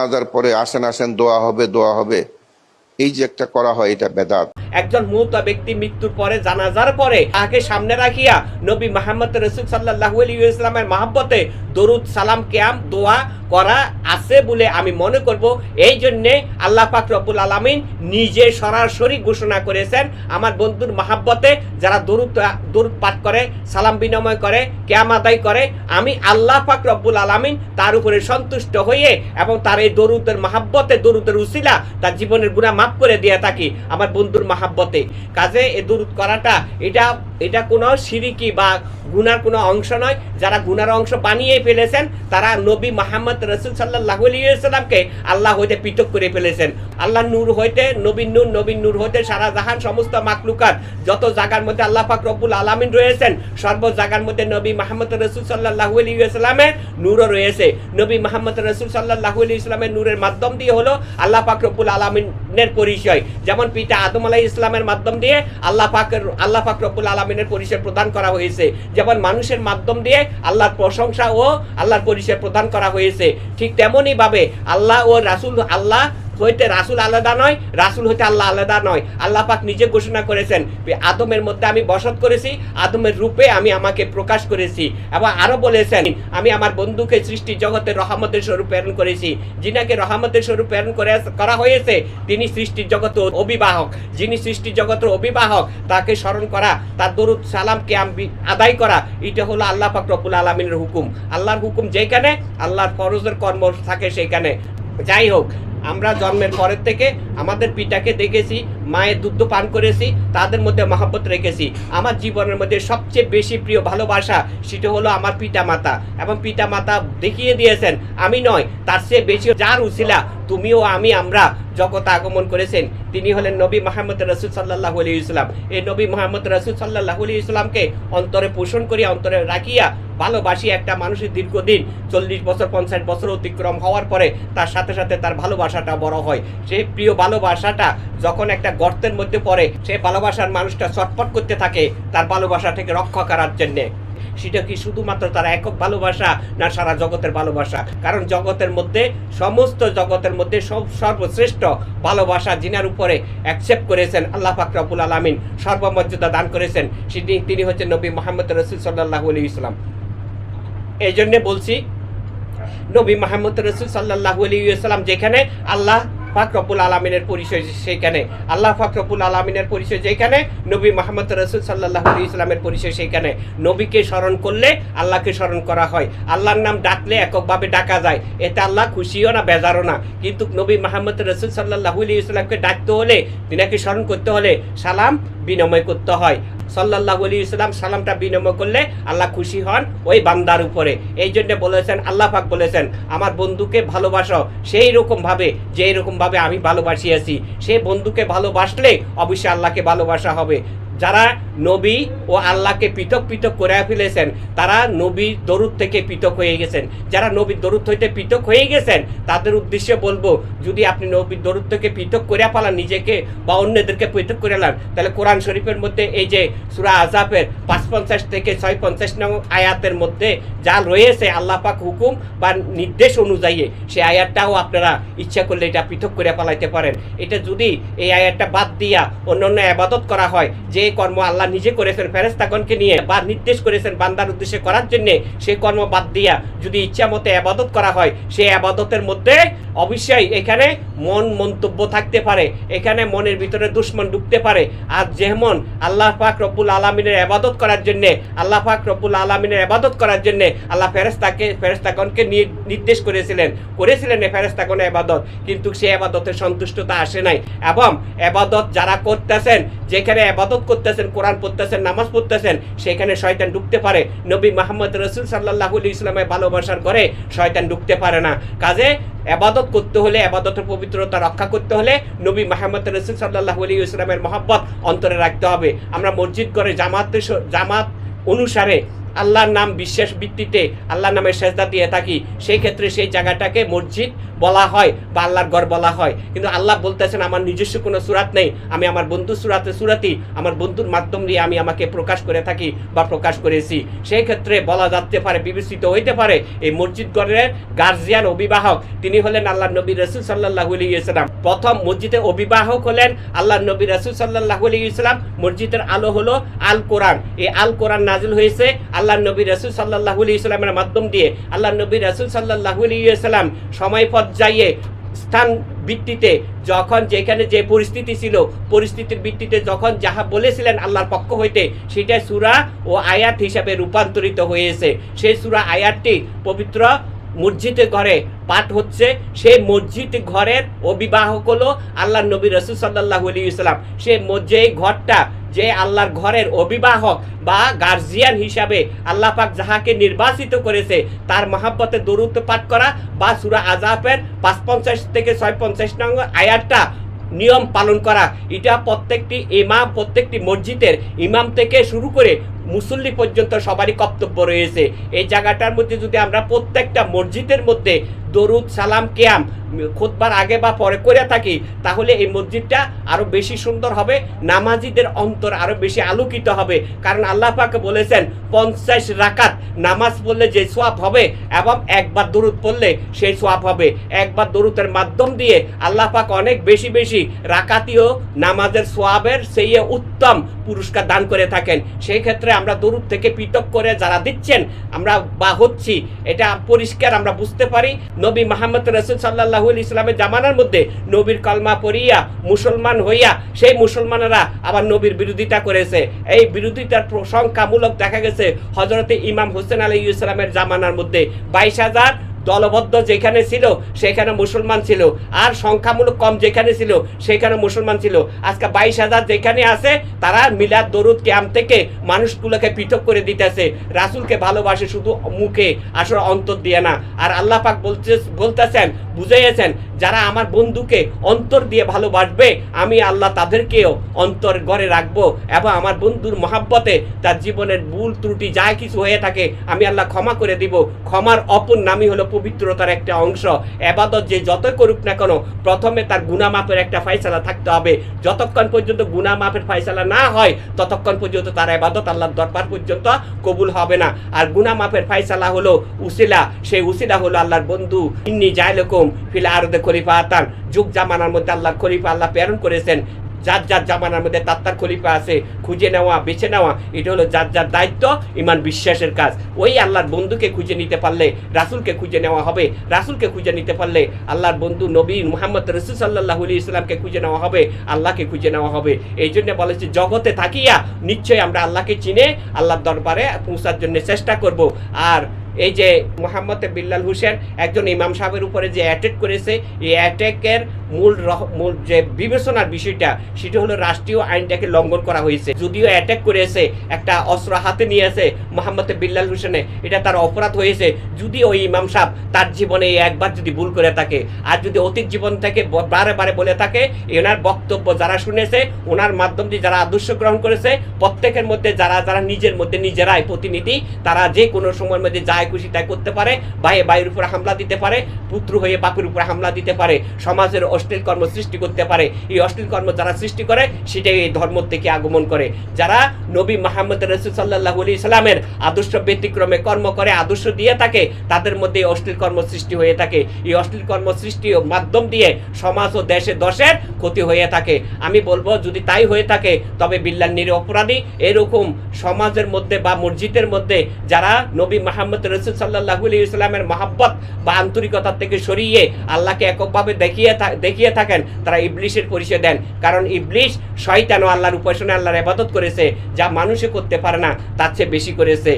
জানাজার পরে আসেন আসেন, দোয়া হবে দোয়া হবে। এই যে একটা করা হয়, এটা বেদাত। একজন মূত ব্যক্তি মৃত্যুর পরে, জানাজার পরে, তাকে সামনে রাখিয়া নবী মোহাম্মদ রসুল সাল্লাহ আলী ইসলামের মাহব্বতে দরুদ, সালাম, কেয়াম, দোয়া করা আছে বলে আমি মনে করব। এই জন্যে আল্লাহ পাক রব্বুল আলমিন নিজে সরাসরি ঘোষণা করেছেন আমার বন্ধুর মাহাব্বতে যারা দরুদ দরুদ পাঠ করে, সালাম বিনিময় করে, কেয়াম আদায় করে, আমি আল্লাহ পাক রব্বুল আলমিন তার উপরে সন্তুষ্ট হয়ে এবং তার এই দরুদের মাহাব্বতে, দরুদের উসিলা তার জীবনের গুণা মাফ করে দিয়ে থাকি আমার বন্ধুর মাহাব্বতে। কাজে এ দরুদ করাটা, এটা এটা কোনো সিরিকি বা গুনার কোনো অংশ নয়। যারা গুনার অংশ বানিয়ে ফেলেছেন, তারা নবী মাহমদ রসুল সাল্লাহ সাল্লামকে আল্লাহ হইতে পৃথক করে ফেলেছেন। আল্লাহ নূর হইতে নবীন নূর নবীন নূর হইতে সারা জাহান সমস্ত মাকলুকাত যত জায়গার মধ্যে আল্লাহ পাক রব্বুল আলামিন রয়েছেন, সর্ব জায়গার মধ্যে নবী মাহমদ রসুল সাল্লাহ সাল্লামের নূরও রয়েছে। নবী মাহমদ রসুল সাল্লাহ ইসলামের নূরের মাধ্যম দিয়ে হলো আল্লাহ পাক রব্বুল আলমিনের পরিচয়। যেমন পিতা আদম আলাহ ইসলামের মাধ্যম দিয়ে আল্লাহ পাকের আল্লাহ পাক রব্বুল আলমিনের পরিচয় প্রদান করা হয়েছে। যেমন মানুষের মাধ্যম দিয়ে আল্লাহর প্রশংসা ও আল্লাহর পরিচয় প্রদান করা হয়েছে। ঠিক তেমনইভাবে আল্লাহ ও রাসুল আল্লাহ হইতে রাসুল আলাদা নয়, রাসুল হইতে আল্লাহ আলাদা নয়। আল্লাহ পাক নিজে ঘোষণা করেছেন আদমের মধ্যে আমি বসত করেছি, আদমের রূপে আমি আমাকে প্রকাশ করেছি। এবং আরও বলেছেন, আমি আমার বন্ধুকে সৃষ্টি জগতের রহমতের স্বরূপ প্রেরণ করেছি। যিনাকে রহমতের স্বরূপ প্রেরণ করে করা হয়েছে, তিনি সৃষ্টি জগত অভিবাহক। যিনি সৃষ্টি জগতের অভিবাহক, তাকে স্মরণ করা, তার দরুদ সালামকে আমি আদায় করা, এটা হলো আল্লাহ পাক রব্বুল আলমিনের হুকুম। আল্লাহর হুকুম যেখানে, আল্লাহর ফরজের কর্ম থাকে সেখানে যাই হোক আমরা জন্মের পরের থেকে আমাদের পিতাকে দেখেছি, মায়ের দুধ পান করেছি, তাদের মধ্যে মহাব্বত রেখেছি। আমার জীবনের মধ্যে সবচেয়ে বেশি প্রিয় ভালোবাসা সেটা হলো আমার পিতা মাতা এবং পিতা মাতা দেখিয়ে দিয়েছেন, আমি নয়, তার চেয়ে বেশি যার উছিলা তুমিও আমি আমরা জগৎ আগমন করেছেন, তিনি হলেন নবী মাহমদ রসুল সাল্লাহ আলী ইসলাম এই নবী মোহাম্মদ রসুল সাল্লাহ আলী ইসলামকে অন্তরে পোষণ করিয়া, অন্তরে রাখিয়া ভালোবাসি একটা মানুষের দীর্ঘদিন, চল্লিশ বছর, পঞ্চাশ বছর অতিক্রম হওয়ার পরে তার সাথে সাথে তার ভালোবাসাটা বড় হয়। সেই প্রিয় ভালোবাসাটা যখন একটা গর্তের মধ্যে পড়ে সেই ভালোবাসার মানুষটা চটপট করতে থাকে, তার ভালোবাসা থেকে রক্ষা করার জন্যে। সেটা কি শুধুমাত্র তার একক ভালোবাসা না সারা জগতের ভালোবাসা? কারণ জগতের মধ্যে, সমস্ত জগতের মধ্যে সব সর্বশ্রেষ্ঠ ভালোবাসা যিনার উপরে অ্যাকসেপ্ট করেছেন আল্লাহ ফাকরাবুল আলমিন, সর্বমর্যাদা দান করেছেন সেটি তিনি হচ্ছেন নবী মোহাম্মদ রসুল সাল্লাহ আলী ইসলাম এই জন্যে বলছি, নবী মাহমুদ রসুল সাল্লাহ আলিয়াল্লাম যেখানে আল্লাহ ফাকরবুল আলমিনের পরিচয় সেইখানে। আল্লাহ ফাকরবুল আলমিনের পরিচয় যেখানে, নবী মাহমদ রসুল সাল্লাহ ইসলামের পরিচয় সেইখানে। নবীকে স্মরণ করলে আল্লাহকে স্মরণ করা হয়। আল্লাহর নাম ডাকলে এককভাবে ডাকা যায়। এতে আল্লাহ খুশিও না, বেজারও না। কিন্তু নবী মাহমদ রসুল সাল্লাহ ইসলামকে ডাকতে হলে, তিনাকে স্মরণ করতে হলে সালাম বিনিময় করতে হয়। সাল্লাহ আলী ইসলাম সালামটা বিনিময় করলে আল্লাহ খুশি হন ওই বান্দার উপরে। এই জন্য বলেছেন, আল্লাহ পাক বলেছেন, আমার বন্ধুকে ভালোবাসো, সেই রকম ভাবে যে রকম ভাবে আমি ভালোবাসিয়াছি। সে বন্ধুকে ভালোবাসলে অবশ্যই আল্লাহকে ভালোবাসা হবে। যারা নবী ও আল্লাহকে পৃথক পৃথক করে ফেলেছেন, তারা নবীর দরুদ থেকে পৃথক হয়ে গেছেন। যারা নবীর দরুদ হইতে পৃথক হয়ে গেছেন, তাদের উদ্দেশ্যে বলব, যদি আপনি নবীর দরুদ থেকে পৃথক করে পালান নিজেকে বা অন্যদেরকে পৃথক করে নেন তাহলে কোরআন শরীফের মধ্যে এই যে সুরা আজাবের পাঁচ পঞ্চাশ থেকে ছয় পঞ্চাশ নং আয়াতের মধ্যে যা রয়েছে আল্লাহ পাক হুকুম বা নির্দেশ অনুযায়ী, সেই আয়াতটাও আপনারা ইচ্ছা করলে এটা পৃথক করে পালাইতে পারেন। এটা যদি এই আয়াতটা বাদ দিয়া অন্য অন্য আবাদত করা হয়, যে কর্ম আল্লাহ নিজে করেছেন ফেরেস্তাগণকে নিয়ে বা নির্দেশ করেছেন বান্দার উদ্দেশ্যে করার জন্য সেই কর্ম বাদ দিয়া যদি ইচ্ছা মতো আবাদত করা হয়, সেই আবাদতের মধ্যে অবশ্যই এখানে মন মন্তব্য থাকতে পারে, এখানে মনের ভিতরে দুশ্মন ঢুকতে পারে। আর যেমন আল্লাহ পাক রব্বুল আলমিনের আবাদত করার জন্য, আল্লাহ পাক রব্বুল আলমিনের আবাদত করার জন্য আল্লাহ ফেরেস্তাকে ফেরেস্তাগণকে নির্দেশ করেছিলেন করেছিলেন এই ফেরেস্তাগণের আবাদত। কিন্তু সেই আবাদতের সন্তুষ্টতা আসে নাই। এবং আবাদত যারা করতেছেন, যেখানে আবাদত করতেছেন, কোরআন পড়তেছেন, নামাজ পড়তেছেন, সেখানে শয়তান ঢুকতে পারে। নবী মাহমদ রসুল সাল্লাহ ইসলামের ভালোবাসার ঘরে শয়তান ঢুকতে পারে না। কাজে আবাদত করতে হলে আবাদতের পবিত্রতা রক্ষা করতে হলে নবী মাহমদ রসুল সাল্লাহ আলী ইসলামের মহাব্বত অন্তরে রাখতে হবে। আমরা মসজিদ করে জামাত জামাত অনুসারে আল্লাহর নাম বিশ্বাস ভিত্তিতে আল্লাহর নামে সেজদা দিয়ে থাকি সেই ক্ষেত্রে সেই জায়গাটাকে মসজিদ বলা হয় বা আল্লাহর ঘর বলা হয়। কিন্তু আল্লাহ বলতেছেন, আমার নিজস্ব কোনো সুরাত নেই। আমি আমার বন্ধু সুরাতে সুরাতি, আমার বন্ধুর মাধ্যম দিয়ে আমি আমাকে প্রকাশ করে থাকি বা প্রকাশ করেছি। সেই ক্ষেত্রে বলা যাতে পারে, বিবেচিত হইতে পারে, এই মসজিদ গড়ের গার্জিয়ান, অভিবাহক, তিনি হলেন আল্লাহ নবী রসুল সাল্লাহ ইসলাম প্রথম মসজিদে অভিবাহক হলেন আল্লাহ নবী রসুল সাল্লাহ ইসলাম মসজিদের আলো হলো আল কোরআন। এই আল কোরআন নাজিল হয়েছে আল্লাহ নবী রসুল সাল্লাহ ইসলামের মাধ্যম দিয়ে আল্লাহ নবী রসুল সাল্লাহ ইসলাম সময় পর্যায়ে স্থান ভিত্তিতে যখন যেখানে যে পরিস্থিতি ছিল, পরিস্থিতির ভিত্তিতে যখন যাহা বলেছিলেন আল্লাহর পক্ষ হইতে সেটা সুরা ও আয়াত হিসাবে রূপান্তরিত হয়েছে। সেই সুরা আয়াতটি পবিত্র মসজিদে ঘরে পাঠ হচ্ছে। সেই মসজিদ ঘরের অভিবাহক হলো আল্লাহ নবী রসুল সাল্লাহ আলী ইসলাম সে যে ঘরটা যে আল্লাহর ঘরের অভিবাহক বা গার্জিয়ান হিসাবে আল্লাহ পাক যাহাকে নির্বাচিত করেছে, তার মহাব্বতে দরুদ পাঠ করা বা সুরা আজাফের পাঁচ পঞ্চাশ থেকে ছয় পঞ্চাশ নং আয়াতটা নিয়ম পালন করা। এটা প্রত্যেকটি ইমাম, প্রত্যেকটি মসজিদের ইমাম থেকে শুরু করে মুসল্লি পর্যন্ত সবারই কর্তব্য রয়েছে। এই জায়গাটার মধ্যে যদি আমরা প্রত্যেকটা মসজিদের মধ্যে দরুদ, সালাম, কেয়াম খোদবার আগে বা পরে করে থাকি, তাহলে এই মসজিদটা আরও বেশি সুন্দর হবে, নামাজিদের অন্তর আরও বেশি আলোকিত হবে। কারণ আল্লাহ পাকে বলেছেন, পঞ্চাশ রাকাত নামাজ পড়লে যে সোয়াব হবে এবং একবার দরুদ পড়লে সেই সোয়াব হবে। একবার দরুদের মাধ্যম দিয়ে আল্লাহ পাক অনেক বেশি বেশি রাকাতীয় নামাজের সোয়াবের সেই উত্তম পুরস্কার দান করে থাকেন। সেই ক্ষেত্রে আমরা দরুদ থেকে পৃথক করে যারা দিচ্ছেন, আমরা বা হচ্ছি, এটা পরিষ্কার আমরা বুঝতে পারি। নবী মাহমদ রসুল সাল্লাহ ইসলামের জামানার মধ্যে নবীর কলমা পড়িয়া, মুসলমান হইয়া, সেই মুসলমানেরা আবার নবীর বিরোধিতা করেছে। এই বিরোধিতার সংখ্যামূলক দেখা গেছে হজরতে ইমাম হোসেন আলী ইসলামের জামানার মধ্যে। বাইশ হাজার দলবদ্ধ যেখানে ছিল, সেখানে মুসলমান ছিল। আর সংখ্যামূলক কম যেখানে ছিল, সেখানে মুসলমান ছিল। আজকে বাইশ হাজার যেখানে আছে, তারা মিলাদ দরুদ ক্যাম্প থেকে মানুষগুলোকে পৃথক করে দিতেছে। রাসুলকে ভালোবাসে শুধু মুখে, আসলে অন্তর দিয়ে না। আর আল্লাহ পাক বলতে বলতেছেন, বুঝাইয়েছেন, যারা আমার বন্ধুকে অন্তর দিয়ে ভালোবাসবে, আমি আল্লাহ তাদেরকেও অন্তর ঘরে রাখব এবং আমার বন্ধুর মহাব্বতে তার জীবনের ভুল ত্রুটি যা কিছু হয়ে থাকে, আমি আল্লাহ ক্ষমা করে দিব। ক্ষমার অপর নামই হলো পবিত্রতার একটা অংশ। এবাদত যে যতই করুক না কেন, প্রথমে তার গুনামাপের একটা ফাইসালা থাকতে হবে। যতক্ষণ পর্যন্ত গুনামাপের ফাইসালা না হয়, ততক্ষণ পর্যন্ত তার এবাদত আল্লাহর দরবার পর্যন্ত কবুল হবে না। আর গুনামাপের ফাইসালা হলো উসিলা। সেই উসিলা হলো আল্লাহর বন্ধু। ইন্নি জায়লকুম ফিল আরদে খলিফা আতান যুগ জামানার মধ্যে আল্লাহর খলিফা আল্লাহ প্রেরণ করেছেন। যার যার জামানার মধ্যে তার তার খলিফা আছে, খুঁজে নেওয়া, বেছে নেওয়া, এটা হলো যার যার দায়িত্ব, ইমান বিশ্বাসের কাজ। ওই আল্লাহর বন্ধুকে খুঁজে নিতে পারলে রাসুলকে খুঁজে নেওয়া হবে। রাসুলকে খুঁজে নিতে পারলে আল্লাহর বন্ধু নবী মোহাম্মদ রসুল সাল্লাহ ইসলামকে খুঁজে নেওয়া হবে, আল্লাহকে খুঁজে নেওয়া হবে। এই জন্য বলেছে জগতে থাকিয়া নিশ্চয়ই আমরা আল্লাহকে চিনে, আল্লাহর দরবারে পৌঁছার জন্য চেষ্টা করব। আর এই যে মোহাম্মদ বিল্লাল হুসেন একজন ইমাম সাহেবের উপরে যে অ্যাটেক করেছে, এই অ্যাটাকের মূল মূল যে বিবেচনার বিষয়টা, সেটা হলো রাষ্ট্রীয় আইনটাকে লঙ্ঘন করা হয়েছে। যদিও অ্যাটাক করেছে, একটা অস্ত্র হাতে নিয়েছে মোহাম্মদ বিল্লাল হোসেনে, এটা তার অপরাধ হয়েছে। যদি ওই ইমাম সাহেব তার জীবনে একবার যদি ভুল করে থাকে, আর যদি অতীত জীবন থেকে বারে বারে বলে থাকে, এনার বক্তব্য যারা শুনেছে, ওনার মাধ্যম দিয়ে যারা আদর্শ গ্রহণ করেছে, প্রত্যেকের মধ্যে যারা যারা নিজের মধ্যে নিজেরাই প্রতিনিধি, তারা যে কোনো সময়ের মধ্যে যায় খুশি তাই করতে পারে, ভাইয়ে ভাইয়ের উপরে হামলা দিতে পারে, পুত্র হয়ে বাপের উপরে হামলা দিতে পারে। সমাজের অশ্লীল কর্ম সৃষ্টি করতে পারে। এই অশ্লীল কর্ম যারা সৃষ্টি করে, সেটাই এই ধর্ম থেকে আগমন করে। যারা নবী মাহমদ রসুল সাল্লাহ আলি ইসলামের আদর্শ ব্যতিক্রমে কর্ম করে, আদর্শ দিয়ে থাকে, তাদের মধ্যে অশ্লীল কর্ম সৃষ্টি হয়ে থাকে। এই অশ্লীল কর্ম সৃষ্টি মাধ্যম দিয়ে সমাজ ও দেশে দশের ক্ষতি হয়ে থাকে। আমি বলব, যদি তাই হয়ে থাকে, তবে বিল্লাল নির অপরাধী, এরকম সমাজের মধ্যে বা মসজিদের মধ্যে যারা নবী মাহমদ রসুল সাল্লাহ আলি ইসলামের মহাব্বত বা আন্তরিকতা থেকে সরিয়ে আল্লাহকে এককভাবে দেখিয়ে দেখিয়ে থাকেন, তারা ইবলিশের পরিচয় দেন। কারণ ইবলিশ শয়তান ও আল্লাহর উপাসনা আল্লাহর আবাদত করেছে, যা মানুষে করতে পারে না, তার চেয়ে বেশি করেছে।